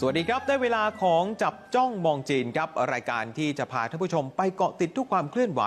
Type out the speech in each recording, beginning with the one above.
สวัสดีครับ ได้เวลาของจับจ้องมองจีนครับ รายการที่จะพาท่านผู้ชมไปเกาะติดทุกความเคลื่อนไหว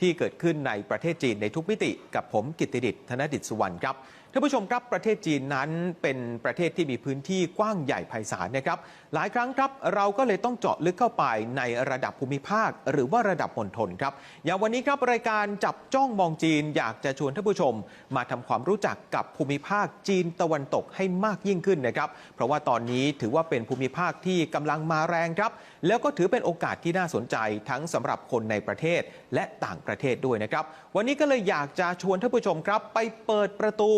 ที่เกิดขึ้นในประเทศจีนในทุกมิติ กับผมกิตติดิษฐ์ธนดิษฐ์สุวรรณครับ ท่านผู้ชมครับประเทศจีนนั้นเป็นประเทศที่มีพื้นที่กว้างใหญ่ไพศาลนะครับ หลายครั้งครับเราก็เลยต้องเจาะลึกเข้าไปในระดับภูมิภาค หรือว่าระดับมณฑลครับ อย่างวันนี้ครับรายการจับจ้องมองจีนอยากจะชวนท่านผู้ชม มาทำความรู้จักกับภูมิภาคจีนตะวันตกให้มากยิ่งขึ้นนะครับ เพราะว่าตอนนี้ถือว่าเป็นภูมิภาคที่กำลังมาแรงครับ แล้วก็ถือเป็นโอกาสที่น่าสนใจทั้งสำหรับคนในประเทศและต่างประเทศด้วยนะครับ วันนี้ก็เลยอยากจะชวนท่านผู้ชมครับ ไปเปิดประตู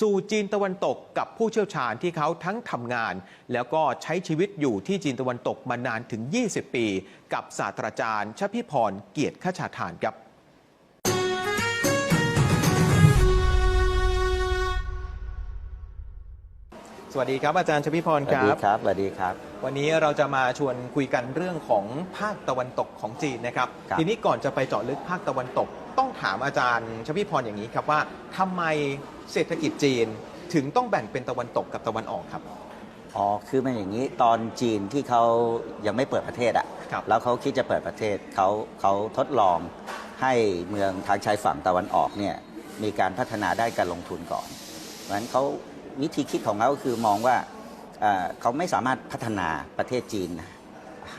สู่จีนตะวันตกกับผู้เชี่ยวชาญที่เขาทั้งทำงาน แล้วก็ใช้ชีวิตอยู่ที่จีนตะวันตกมานานถึง 20 ปี กับศาสตราจารย์ชพิพรเกียรติขชาทานครับสวัสดีครับอาจารย์ชพิพรสวัคสดีรับครับสวัสดีครับ วันนี้เราจะมาชวนคุยกันเรื่องของภาคตะวันตกของจีนนะครับ ครับ ทีนี้ก่อนจะไปเจาะลึกภาคตะวันตก ต้องถามอาจารย์ชพิพรอย่างนี้ครับว่าทำไมเศรษฐกิจจีนถึงต้องแบ่งเป็นตะวันตกกับตะวันออกครับ อ๋อ คือมันอย่างนี้ตอนจีนที่เขายังไม่เปิดประเทศอะครับแล้วเขาคิดจะเปิดประเทศเขาเขาทดลองให้เมืองทางชายฝั่งตะวันออกเนี่ยมีการพัฒนาได้การลงทุนก่อนเพราะฉะนั้นเขาวิธีคิดของเขาก็คือมองว่า เอ่อเขาไม่สามารถพัฒนาประเทศจีน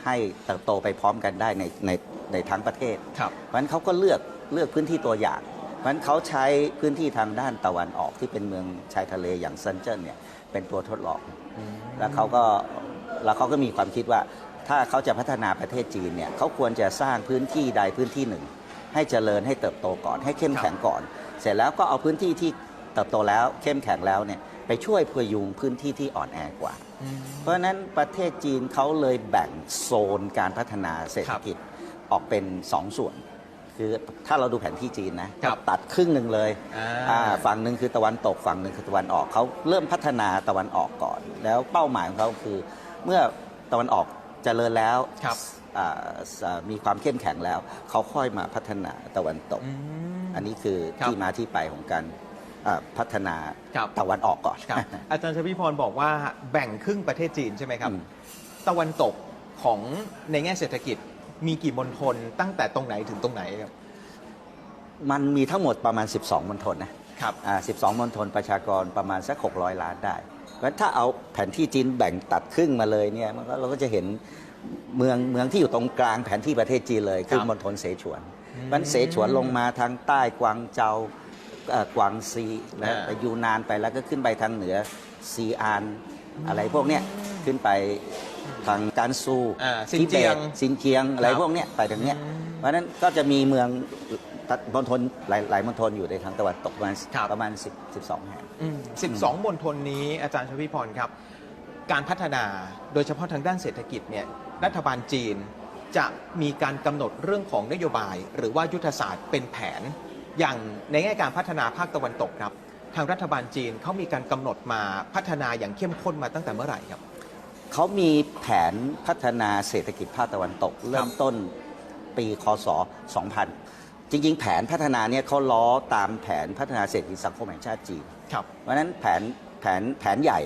ให้เติบโตไปพร้อมกันได้ในในในทั้งประเทศครับเพราะฉะนั้นเขาก็เลือกเลือกพื้นที่ตัวอย่าง เพราะฉะนั้นเขาใช้พื้นที่ทางด้านตะวันออกที่เป็นเมืองชายทะเลอย่างเซินเจิ้นเนี่ยเป็นตัวทดลอง แล้วเขาก็แล้วเขาก็มีความคิดว่าถ้าเขาจะพัฒนาประเทศจีนเนี่ยเขาควรจะสร้างพื้นที่ใดพื้นที่หนึ่ง ให้เจริญให้เติบโตก่อน ให้เข้มแข็งก่อน เสร็จแล้วก็เอาพื้นที่ที่เติบโตแล้วเข้มแข็งแล้วเนี่ย ไปช่วยพยุงพื้นที่ที่อ่อนแอกว่า เพราะฉะนั้นประเทศจีนเขาเลยแบ่งโซนการพัฒนาเศรษฐกิจออกเป็นสองส่วน คือถ้าเราดูแผนที่จีนนะครับตัดครึ่งหนึ่งเลยอ่าอ่าฝั่งหนึ่งคือตะวันตกฝั่งหนึ่งคือตะวันออกเขาเริ่มพัฒนาตะวันออกก่อน แล้วเป้าหมายของเขาคือ เมื่อตะวันออกเจริญแล้วครับอ่าอ่ามีความเข้มแข็งแล้ว เขาค่อยมาพัฒนาตะวันตกอืมอันนี้คือครับที่มาที่ไปของการอ่า พัฒนาครับ ตะวันออกก่อน ครับ อาจารย์ชพิพรบอกว่าแบ่งครึ่งประเทศจีนใช่ไหมครับ อืม ตะวันตกของในแง่เศรษฐกิจมีกี่มณฑลตั้งแต่ตรงไหนถึงตรงไหนครับ มันมีทั้งหมดประมาณ 12มณฑลนะครับ อ่า12มณฑลประชากรประมาณสัก 600 ล้านได้ เพราะฉะนั้นถ้าเอาแผนที่จีนแบ่งตัดครึ่งมาเลยเนี่ยมันก็เราก็จะเห็นเมืองเมืองที่อยู่ตรงกลางแผนที่ประเทศจีนเลย คือครับมณฑลเสฉวนอืมมันเสฉวนลงมาทางใต้กวางเจาเอ่อ กวางซีแล้วอ่าไปยูนานไปแล้วก็ขึ้นไปทางเหนือซีอาน อะไรพวกเนี้ยขึ้นไปทางการซูอ่าซินทิเจีเบยตงซินเจียงอะไรครับพวกเนี้ยไปทางเนี้ยอืมเพราะฉะนั้นก็จะมีเมืองมณฑลหลายหลายมณฑลอยู่ในทางตะวันตกประมาณครับประมาณ10 12แห่งสิบสองมณฑลนี้อาจารย์ชพิพรครับ การพัฒนาโดยเฉพาะทางด้านเศรษฐกิจเนี่ยรัฐบาลจีนจะมีการกำหนดเรื่องของนโยบาย หรือว่ายุทธศาสตร์เป็นแผน อย่างในแง่การพัฒนาภาคตะวันตกครับ ทางรัฐบาลจีนเขามีการกำหนดมาพัฒนาอย่างเข้มข้นมาตั้งแต่เมื่อไหร่ครับเขามีแผนพัฒนาเศรษฐกิจภาคตะวันตก เริ่มต้นปีคศ 2000 จริง ๆ แผนพัฒนาเนี่ยเขาล้อตามแผนพัฒนาเศรษฐกิจสังคมแห่งชาติจีนครับเพราะฉะนั้นแผนแผนแผนใหญ่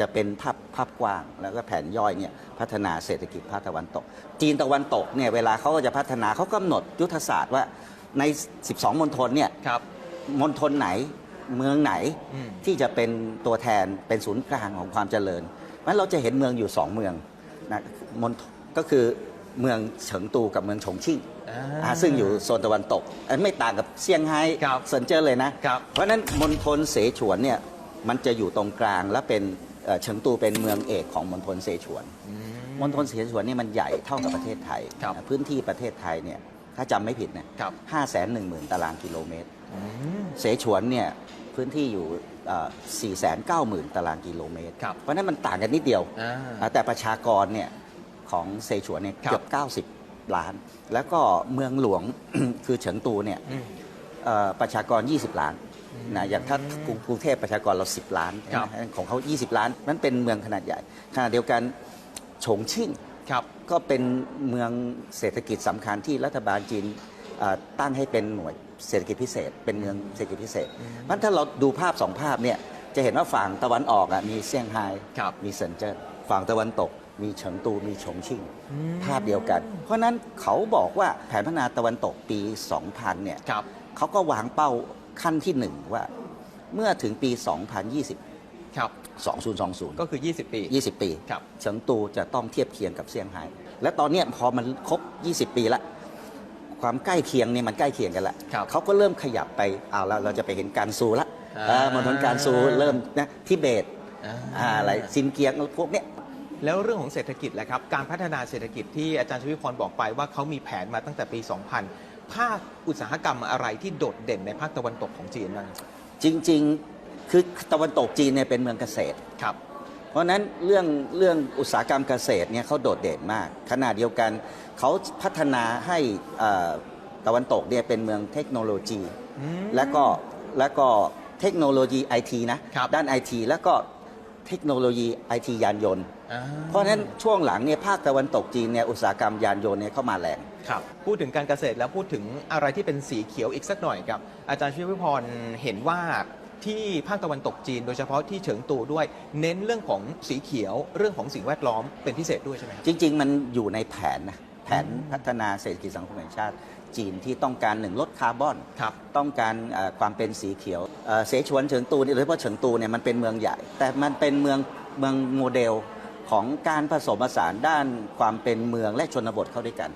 จะเป็นภาพภาพกว้าง แล้วก็แผนย่อยเนี่ยพัฒนาเศรษฐกิจภาคตะวันตก จีนตะวันตกเนี่ยเวลาเขาก็จะพัฒนาเขากำหนดยุทธศาสตร์ว่า ใน 12 มณฑลเนี่ยครับ มณฑลไหนเมืองไหนอืม ที่จะเป็นตัวแทนเป็นศูนย์กลางของความเจริญเพราะฉะนั้นเราจะเห็นเมืองอยู่สองเมืองนะมณฑก็คือเมืองเฉิงตูกับเมืองฉงชิ่งอ่า อ่าซึ่งอยู่โซนตะวันตกอันไม่ต่างกับเซี่ยงไฮ้ครับเซินเจิ้นเลยนะครับ เพราะฉะนั้นมณฑลเสฉวนเนี่ยมันจะอยู่ตรงกลางและเป็นเอ่อเฉิงตูเป็นเมืองเอกของมณฑลเสฉวนอืมมณฑลเสฉวนนี่มันใหญ่เท่ากับประเทศไทยครับพื้นที่ประเทศไทยเนี่ย ถ้าจำไม่ผิดเนี่ยครับห้าแสนหนึ่งหมื่นตารางกิโลเมตรอืมเสฉวนเนี่ยพื้นที่อยู่สี่แสนเก้าหมื่นตารางกิโลเมตรครับเพราะฉะนั้นมันต่างกันนิดเดียวอ่าอ่าแต่ประชากรเนี่ยของเซฉวนเนี่ยครับเกือบ 90 ล้าน แล้วก็เมืองหลวงคือเฉิงตูเนี่ยอืมเอ่อประชากร 20 ล้านนะอย่างถ้ากรุงกรุงเทพประชากรเรา 10 ล้านครับนะของเขา 20 ล้าน นั้นเป็นเมืองขนาดใหญ่ ขณะเดียวกันฉงชิ่ง ครับก็เป็นเมืองเศรษฐกิจสำคัญที่รัฐบาลจีนเอ่อตั้งให้เป็นหน่วยเศรษฐกิจพิเศษ เป็นเมืองเศรษฐกิจพิเศษเพราะฉะนั้นถ้าเราดูภาพสองภาพเนี่ยจะเห็นว่าฝั่งตะวันออกอะมีเซี่ยงไฮ้ครับมีเซินเจิ้นฝั่งตะวันตก มีเฉิงตูมีฉงชิ่งภาพเดียวกัน เพราะฉะนั้นเขาบอกว่าแผนพัฒนาตะวันตกปี 2000เนี่ยครับ เขาก็วางเป้าขั้นที่หนึ่งว่า เมื่อถึงปี 2020 ครับ 2020 ก็คือ 20 ปี 20 ปีครับ เฉิงตูจะต้องเทียบเคียงกับเซี่ยงไฮ้และตอนเนี้ยพอมันครบ 20 ปีละ ความใกล้เคียงเนี่ยมันใกล้เคียงกันละครับเขาก็เริ่มขยับไปเอาแล้วเราจะไปเห็นการซูละอ่าเออมณฑลการซูเริ่มนะทิเบตอ่าอ่าอะไรซินเกียงพวกเนี้ยแล้วเรื่องของเศรษฐกิจแหละครับ การพัฒนาเศรษฐกิจที่อาจารย์ชวิพรบอกไปว่าเขามีแผนมาตั้งแต่ปี 2000 ภาคอุตสาหกรรมอะไรที่โดดเด่นในภาคตะวันตกของจีนบ้างจริง ๆ คือตะวันตกจีนเนี่ยเป็นเมืองเกษตร ครับ เพราะฉะนั้นเรื่องเรื่องอุตสาหกรรมเกษตรเนี่ยเขาโดดเด่นมากขณะเดียวกันเขาพัฒนาให้เอ่อตะวันตกเนี่ยเป็นเมืองเทคโนโลยี อืม และก็และก็เทคโนโลยีไอทีนะครับ ด้านไอทีแล้วก็เทคโนโลยีไอทียานยนต์ อ่าเพราะฉะนั้นช่วงหลังเนี่ยภาคตะวันตกจีนเนี่ยอุตสาหกรรมยานยนต์เนี่ยเข้ามาแรง ครับ พูดถึงการเกษตรแล้วพูดถึงอะไรที่เป็นสีเขียวอีกสักหน่อยครับ อาจารย์ชวิพรเห็นว่า ที่ภาคตะวันตกจีน โดยเฉพาะที่เฉิงตูด้วย เน้นเรื่องของสีเขียวเรื่องของสิ่งแวดล้อมเป็นพิเศษด้วยใช่ไหมครับ จริง ๆ มันอยู่ในแผนนะแผนพัฒนาเศรษฐกิจสังคมแห่งชาติ จีนที่ต้องการหนึ่งลดคาร์บอน ครับต้องการเอ่อความเป็นสีเขียวเอ่อเสฉวนเฉิงตูเนี่ยโดยเฉพาะเฉิงตูเนี่ยมันเป็นเมืองใหญ่ แต่มันเป็นเมืองเมืองโมเดลของการผสมผสานด้านความเป็นเมืองและชนบทเข้าด้วยกัน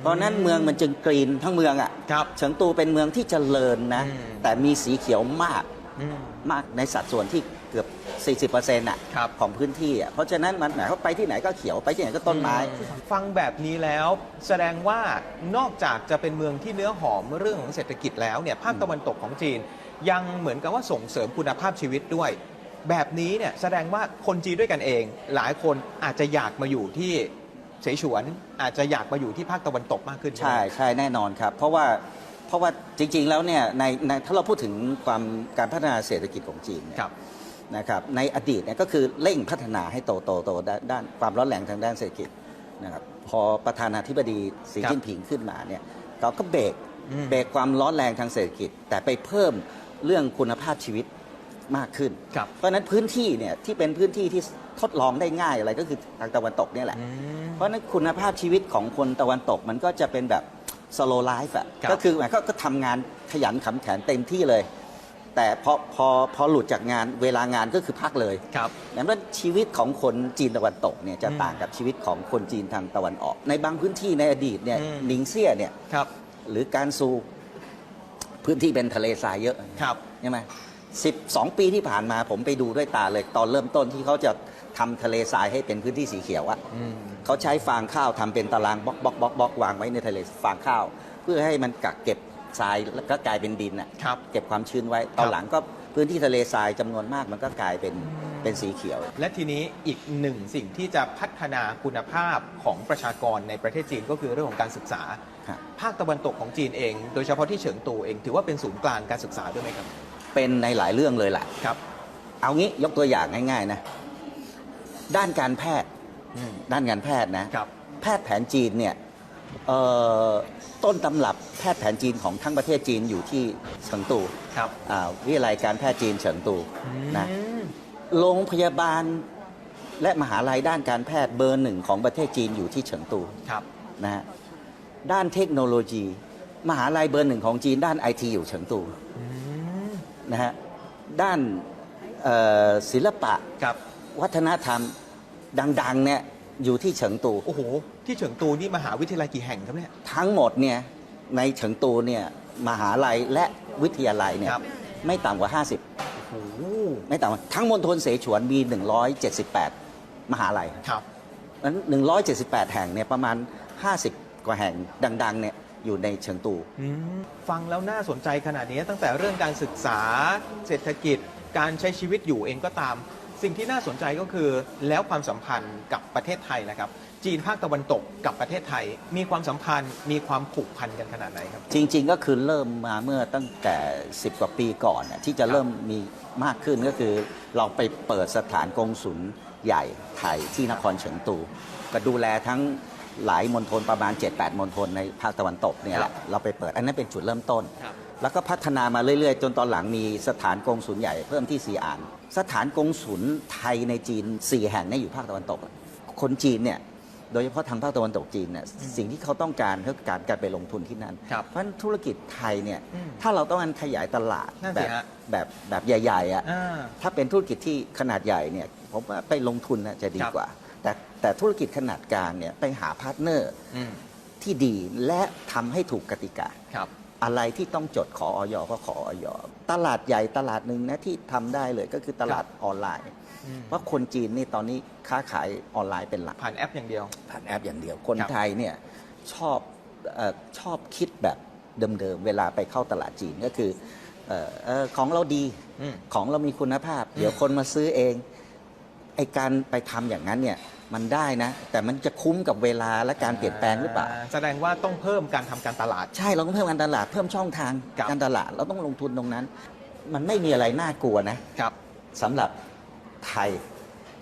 เพราะฉะนั้นเมืองมันจึงกรีนทั้งเมืองอะ่ะครับ เฉิงตูเป็นเมืองที่เจริญนะ อืม แต่มีสีเขียวมาก อืม มากในสัดส่วนที่เกือบ 40%อะครับ ของพื้นที่อะเพราะฉะนั้นมันหมายเขามไปที่ไหนก็เขียวไปที่ไหนก็ต้นไม้ ฟังแบบนี้แล้วแสดงว่านอกจากจะเป็นเมืองที่เนื้อหอมเรื่องของเศรษฐกิจแล้วเนี่ยภาคตะวันตกของจีน ยังเหมือนกับว่าส่งเสริมคุณภาพชีวิตด้วย แบบนี้เนี่ยแสดงว่าคนจีนด้วยกันเอง หลายคนอาจจะอยากมาอยู่ที่เสฉวนอาจจะอยากมาอยู่ที่ภาคตะวันตกมากขึ้นใช่ไหมใช่แน่นอนครับ เพราะว่า เพราะว่าจริง ๆ แล้วเนี่ยในในถ้าเราพูดถึงความการพัฒนาเศรษฐกิจของจีนเนี่ย ครับ นะครับในอดีตเนี่ยก็คือเร่งพัฒนาให้โตโตโตด้านด้านความร้อนแรงทางด้านเศรษฐกิจนะครับพอประธานาธิบดีสีครับจิ้นผิงขึ้นมาเนี่ยเขาก็เบรกอืมเบรกความร้อนแรงทางเศรษฐกิจ แต่ไปเพิ่มเรื่องคุณภาพชีวิตมากขึ้น ครับเพราะฉะนั้นพื้นที่เนี่ยที่เป็นพื้นที่ที่ทดลองได้ง่ายอะไรก็คือทางตะวันตกเนี่ยแหละ อืม เพราะฉะนั้นคุณภาพชีวิตของคนตะวันตกมันก็จะเป็นแบบ slow life อะครับก็คือหมายก็ก็ทำงานขยันขันแข็งเต็มที่เลย แต่พอพอพอหลุดจากงานเวลางานก็คือพักเลยครับดังนั้นชีวิตของคนจีนตะวันตกเนี่ยจะอืมต่างกับชีวิตของคนจีนทางตะวันออก ในบางพื้นที่ในอดีตเนี่ยอืมหนิงเซี่ยเนี่ยครับหรือการซูพื้นที่เป็นทะเลทรายเยอะครับใช่ไหม สิบสองปีที่ผ่านมาผมไปดูด้วยตาเลยตอนเริ่มต้นที่เขาจะทำทะเลทรายให้เป็นพื้นที่สีเขียวอะอืมเขาใช้ฟางข้าวทำเป็นตารางบล็อกบล็อกบล็อกบล็อกวางไว้ในทะเลฟางข้าว เพื่อให้มันกักเก็บทรายแล้วก็กลายเป็นดินอะครับเก็บความชื้นไว้ตอนหลังก็พื้นที่ทะเลทรายจำนวนมากมันก็กลายเป็นเป็นสีเขียว และทีนี้อีกหนึ่งสิ่งที่จะพัฒนาคุณภาพของประชากรในประเทศจีนก็คือเรื่องของการศึกษาครับภาคตะวันตกของจีนเอง โดยเฉพาะที่เฉิงตูเอง ถือว่าเป็นศูนย์กลางการศึกษาด้วยไหมครับ เป็นในหลายเรื่องเลยแหละครับ เอางี้ยกตัวอย่างง่ายๆนะ ด้านการแพทย์อืมด้านการแพทย์นะครับแพทย์แผนจีนเนี่ยเอ่อต้นตำรับแพทย์แผนจีนของทั้งประเทศจีนอยู่ที่เฉิงตูครับอ่าวิทยาลัยการแพทย์จีนเฉิงตูนะอืมโรงพยาบาลและมหาลัยด้านการแพทย์เบอร์หนึ่งของประเทศจีนอยู่ที่เฉิงตูครับนะฮะด้านเทคโนโลยี มหาลัยเบอร์หนึ่งของจีนด้านไอทีอยู่เฉิงตูอืม นะฮะด้านเอ่อศิลปะครับวัฒนธรรมดังๆเนี่ยอยู่ที่เฉิงตู โอ้โห ที่เฉิงตูนี่มหาวิทยาลัยกี่แห่งครับเนี่ย ทั้งหมดเนี่ยในเฉิงตูเนี่ยมหาลัยและวิทยาลัยเนี่ยครับไม่ต่ำกว่าโอ้โห50ไม่ต่ำกว่าทั้งมณฑลเสฉวนมี 178 มหาลัยครับนั้น178 แห่งเนี่ยประมาณ 50 กว่าแห่งดังๆเนี่ย อยู่ในเฉิงตูอืมฟังแล้วน่าสนใจขนาดนี้ตั้งแต่เรื่องการศึกษาเศรษฐกิจการใช้ชีวิตอยู่เองก็ตาม สิ่งที่น่าสนใจก็คือ แล้วความสัมพันธ์กับประเทศไทยนะครับ จีนภาคตะวันตกกับประเทศไทย มีความสัมพันธ์มีความผูกพันกันขนาดไหนครับ จริง ๆ ก็คือเริ่มมาเมื่อตั้งแต่ 10 กว่าปีก่อนน่ะที่จะเริ่มมีมากขึ้นก็คือเราไปเปิดสถานกงศุลใหญ่ไทยที่นครเฉิงตู ก็ดูแลทั้ง หลายมณฑลประมาณ 7-8มณฑลในภาคตะวันตกเนี่ยแหละเราไปเปิด อันนั้นเป็นจุดเริ่มต้นครับแล้วก็พัฒนามาเรื่อยๆ จนตอนหลังมีสถานกงศุลใหญ่เพิ่มที่ซีอาน สถานกงศุลไทยในจีน 4 แห่งเนี่ยอยู่ภาคตะวันตก คนจีนเนี่ยโดยเฉพาะทางภาคตะวันตกจีนเนี่ยสิ่งที่เขาต้องการก็คือการการไปลงทุนที่นั่นครับเพราะฉะนั้นธุรกิจไทยเนี่ยอืมถ้าเราต้องการขยายตลาดนั่นแบสิบฮะแบบแบบใหญ่ๆอะอ่าถ้าเป็นธุรกิจที่ขนาดใหญ่เนี่ยผมว่าไปลงทุนน่ะจะดีครับกว่า แต่แต่ธุรกิจขนาดกลางเนี่ยไปหาพาร์ทเนอร์อืมที่ดีและทำให้ถูกกติกาครับ อะไรที่ต้องจดขอออยก็ขอออยตลาดใหญ่ตลาดหนึ่งนะที่ทำได้เลยก็คือตลาดออนไลน์ อืม เพราะคนจีนนี่ตอนนี้ค้าขายออนไลน์เป็นหลัก ผ่านแอปอย่างเดียว ผ่านแอปอย่างเดียว คนครับไทยเนี่ยชอบเออชอบคิดแบบเดิมๆ เวลาไปเข้าตลาดจีนก็คือเออเออของเราดี อืมของเรามีคุณภาพ เดี๋ยวคนมาซื้อเอง ไอการไปทำอย่างนั้นเนี่ย มันได้นะ แต่มันจะคุ้มกับเวลาและการเปลี่ยนแปลงหรือเปล่า แสดงว่าต้องเพิ่มการทำการตลาด ใช่เราต้องเพิ่มการตลาดเพิ่มช่องทางครับ การตลาดเราต้องลงทุนตรงนั้น มันไม่มีอะไรน่ากลัวนะ ครับ สำหรับไทย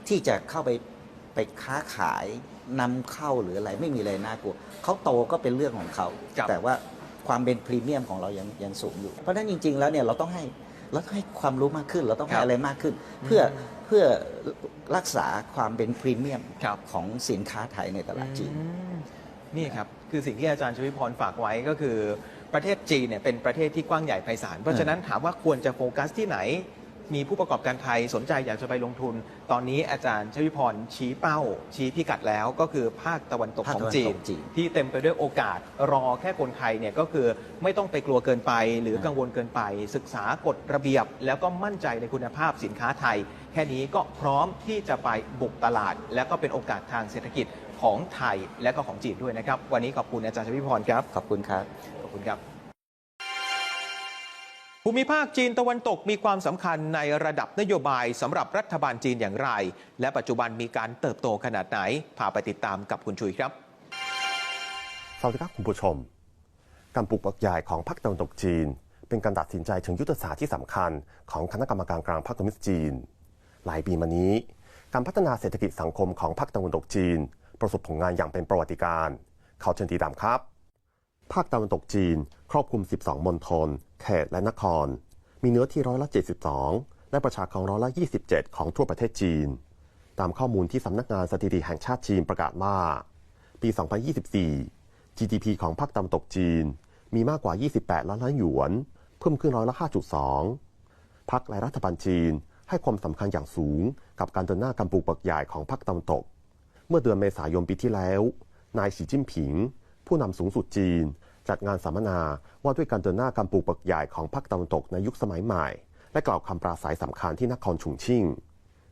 ที่จะเข้าไปไปค้าขายนำเข้าหรืออะไรไม่มีอะไรน่ากลัวเขาโตก็เป็นเรื่องของเขา ครับ แต่ว่าความเป็นพรีเมียมของเรายังยังสูงอยู่ เพราะฉะนั้นจริง ๆ แล้วเนี่ยเราต้องให้ เราต้องให้ความรู้มากขึ้น เราต้องให้อะไรมากขึ้น เพื่อเพื่อรักษาความเป็นพรีเมียมครับของสินค้าไทยในตลาดจีนอืมนี่ครับ คือสิ่งที่อาจารย์ชวิพรฝากไว้ก็คือประเทศจีนเนี่ยเป็นประเทศที่กว้างใหญ่ไพศาลเพราะฉะนั้นถามว่าควรจะโฟกัสที่ไหน มีผู้ประกอบการไทยสนใจอยากจะไปลงทุน ตอนนี้อาจารย์ชวิพรชี้เป้า ชี้พิกัดแล้วก็คือภาคตะวันตกภาคของตะวันจีตนกจีน ที่เต็มไปด้วยโอกาสรอแค่คนไทยเนี่ยก็คือไม่ต้องไปกลัวเกินไป หรือกังวลเกินไป ศึกษากฎระเบียบ แล้วก็มั่นใจในคุณภาพสินค้าไทย แค่นี้ก็พร้อมที่จะไปบุกตลาด และก็เป็นโอกาสทางเศรษฐกิจของไทยและก็ของจีนด้วยนะครับ วันนี้ขอบคุณอาจารย์ชวิพรครับขอบคุณครับขอบคุณครับ ภูมิภาคจีนตะวันตกมีความสำคัญในระดับนโยบายสำหรับรัฐบาลจีนอย่างไร และปัจจุบันมีการเติบโตขนาดไหน พาไปติดตามกับคุณชุยครับ สวัสดีครับคุณผู้ชม การปลูกปักใหญ่ของพรรคตะวันตกจีน เป็นการตัดสินใจเชิงยุทธศาสตร์ที่สำคัญของคณะกรรมการกลางพรรคคอมมิวนิสต์จีน หลายปีมานี้ การพัฒนาเศรษฐกิจสังคมของพรรคตะวันตกจีน ประสบผลงานอย่างเป็นประวัติการณ์เขาเชิญติดตามครับ ภาคตะวันตกจีน ครอบคลุม 12 มณฑล เขตและนคร มีเนื้อที่ร้อยละ 72 และประชากรร้อยละ 27 ของทั่วประเทศจีน ตามข้อมูลที่สำนักงานสถิติแห่งชาติจีนประกาศว่า ปี 2024 GDP ของภาคตะวันตกจีน มีมากกว่า 28 ล้านล้านหยวน เพิ่มขึ้นร้อยละ 5.2พรรคและรัฐบาลจีนให้ความสำคัญอย่างสูงกับการเดินหน้าการปลูกปักใหญ่ของพรรคตะวันตก เมื่อเดือนเมษายนปีที่แล้ว นายสีจิ้นผิง ผู้นำสูงสุดจีน จัดงานสัมมนาว่าด้วยการเดินหน้าการปลูกปักใหญ่ของพรรคตะวันตกในยุคสมัยใหม่ และกล่าวคำปราศัยสำคัญที่นครฉุงชิ่ง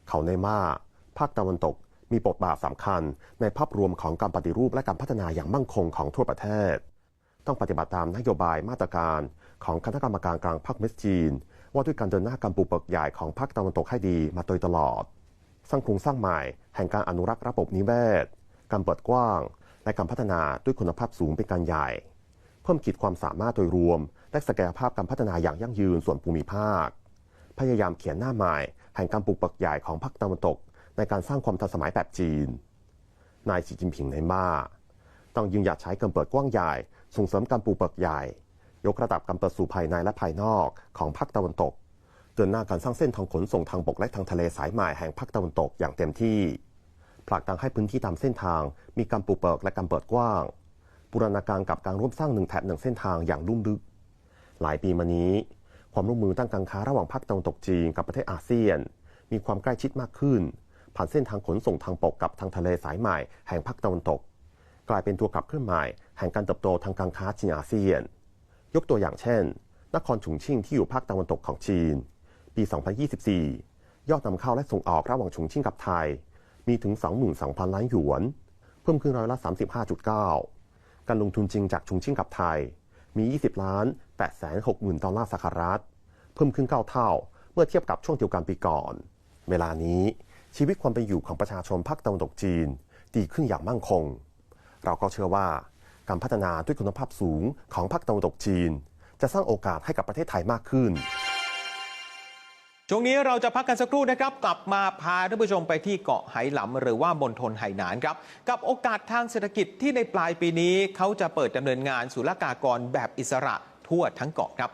เขาในว่าภาคตะวันตกมีบทบาทสำคัญในภาพรวมของการปฏิรูปและการพัฒนาอย่างมั่นคงของทั่วประเทศ ต้องปฏิบัติตามนโยบายมาตรการของคณะกรรมการกลางพรรคเมสจีน ว่าด้วยการเดินหน้าการปลูกปักใหญ่ของพรรคตะวันตกให้ดีมาโดยตลอด สร้างโครงสร้างใหม่แห่งการอนุรักษ์ระบบนิเวศ การเปิดกว้าง และการพัฒนาด้วยคุณภาพสูงเป็นการใหญ่ พิ่มขีดความสามารถโดยรวม และศักยภาพการพัฒนาอย่างยั่งยืนส่วนภูมิภาค พยายามเขียนหน้าใหม่แห่งการปลูกปักใหญ่ของพรรคตะวันตก ในการสร้างความทันสมัยแบบจีน นายสีจิ้นผิงในมาต้องยืนหยัดใช้การเปิดกว้างใหญ่ส่งเสริมการปลูกปักใหญ่ ยกระดับการเปิดสู่ภายในและภายนอกของพรรคตะวันตกเดินหน้าการสร้างเส้นทางขนส่งทางบกและทางทะเลสายใหม่แห่งภาคตะวันตกอย่างเต็มที่ผลักดันให้พื้นที่ตามเส้นทาง มีการปลูกเปิกและการเปิดกว้าง บูรณาการกับการร่วมสร้างหนึ่งแถบหนึ่งเส้นทางอย่างลุ่มลึก หลายปีมานี้ ความร่วมมือด้านการค้าระหว่างภาคตะวันตกจีนกับประเทศอาเซียน มีความใกล้ชิดมากขึ้น ผ่านเส้นทางขนส่งทางบกกับทางทะเลสายใหม่แห่งภาคตะวันตก กลายเป็นตัวขับเคลื่อนใหม่แห่งการเติบโตทางการค้าจีนอาเซียน ยกตัวอย่างเช่น นครฉุงชิ่งที่อยู่ภาคตะวันตกของจีน ปี 2024 ยอดนำเข้าและส่งออกระหว่างฉุงชิ่งกับไทย มีถึง 22,000 ล้านหยวน เพิ่มขึ้นร้อยละ35.9 การลงทุนจริงจากฉุงชิ่งกับไทย มี 20 ล้าน8 6 0 0 0ดอลลาร์สหรัฐ เพิ่มขึ้น 9 เท่า เมื่อเทียบกับช่วงเดียวกันปีก่อน เวลานี้ชีวิตความเป็นอยู่ของประชาชนภาคตะวันตกจีน ดีขึ้นอย่างมั่นคง เราก็เชื่อว่าการพัฒนาด้วยคุณภาพสูงของภาคตะวันตกจีน จะสร้างโอกาสให้กับประเทศไทยมากขึ้น ช่วงนี้เราจะพักกันสักครู่นะครับ กลับมาพาท่านผู้ชมไปที่เกาะไหหลำหรือว่ามณฑลไหหนานครับ กับโอกาสทางเศรษฐกิจที่ในปลายปีนี้เขาจะเปิดดำเนินงานศุลกากรแบบอิสระทั่วทั้งเกาะครับ